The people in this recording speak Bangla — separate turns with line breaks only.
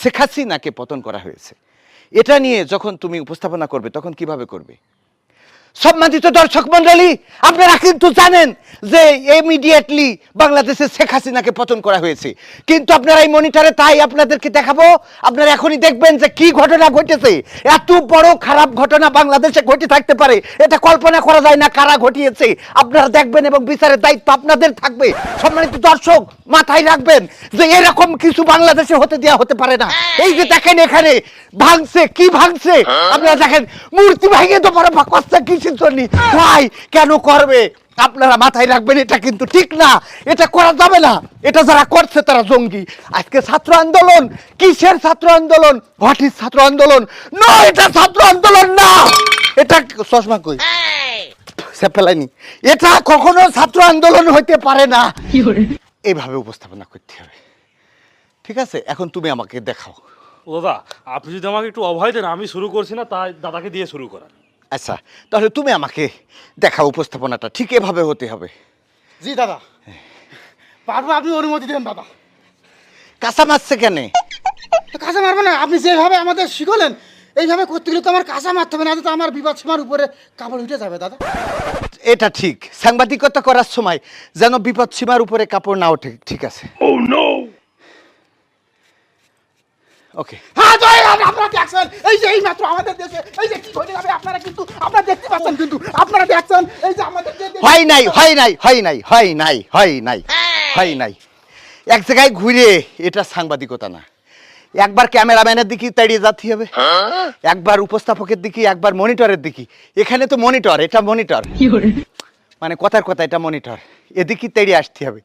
শেখ হাসিনাকে পতন করা হয়েছে। এটা নিয়ে যখন তুমি উপস্থাপনা করবে, তখন কীভাবে করবে? সম্মানিত দর্শক মন্ডলী আপনারা কিন্তু জানেন যে ইমিডিয়েটলি বাংলাদেশে শেখ হাসিনাকে পতন করা হয়েছে। কিন্তু আপনারা এই মনিটরে তাই আপনাদেরকে দেখাবো। আপনারা এখনই দেখবেন যে কি ঘটনা ঘটেছে। এত বড় খারাপ ঘটনা বাংলাদেশে ঘটে থাকতে পারে। এটা কল্পনা করা যায় না কারা ঘটিয়েছে। আপনারা দেখবেন এবং বিচারের দায়িত্ব আপনাদের থাকবে। সম্মানিত দর্শক মাথায় রাখবেন যে এরকম কিছু বাংলাদেশে হতে দেওয়া হতে পারে না। এই যে দেখেন এখানে ভাঙছে কি ভাঙছে? আপনারা দেখেন মূর্তি ভাঙে তো বড় কষ্ট কিসের জন্য? ভাই কেন করবে? আপনারা মাথায় রাখবেন এটা কিন্তু ঠিক না। এটা করা যাবে না। এটা যারা করছে তারা জঙ্গি। আজকে ছাত্র আন্দোলন কিসের ছাত্র আন্দোলন? হোয়াট ইজ ছাত্র আন্দোলন? না এটা ছাত্র আন্দোলন না! এটা চশমা কই? সে ফেলাইনি এটা কখনো ছাত্র আন্দোলন হইতে পারে না। এইভাবে উপস্থাপনা করতে হবে। ঠিক আছে? এখন তুমি আমাকে দেখাও।
ও দাদা আপনি যদি আমাকে একটু অভয় দেন আমি শুরু করছি না তাই দাদাকে দিয়ে শুরু করান।
আচ্ছা তাহলে তুমি আমাকে দেখাও উপস্থাপনাটা ঠিক এভাবে হতে হবে।
জি দাদা। পারব আপনি অনুমতি দেন দাদা।
কাঁচা মারছে কেন?
তো কাঁচা মারবো না আপনি যেভাবে আমাদের শিখলেন এইভাবে করতে গেলে তো আমার কাঁচা মারতে হবে না তো আমার বিপদ সীমার উপরে কাপড় উঠে যাবে দাদা।
এটা ঠিক সাংবাদিকতা করার সময় যেন বিপদ সীমার উপরে কাপড় না ওঠে ঠিক আছে। ওকে
হ্যাঁ জয় রাম, আপনারা দেখছেন এই যে এই মাত্র আমাদের দেশে এই যে কি ঘটে যাবে আপনারা কিন্তু আপনারা দেখতে পাচ্ছেন কিন্তু আপনারা দেখছেন এই যে আমাদের
হয় নাই হয় নাই হয় নাই হয় নাই হয় নাই হয়। নাই। এক জায়গায় ঘুরে এটা সাংবাদিকতা না। একবার ক্যামেরাম্যানের দিকে তাড়িয়ে যাতে হবে। একবার উপস্থাপকের দিকে একবার মনিটরের দিকে। এখানে তো মনিটর এটা মনিটর। মানে কথার কথা এটা মনিটর। এদিকে তেড়িয়ে আসতে হবে।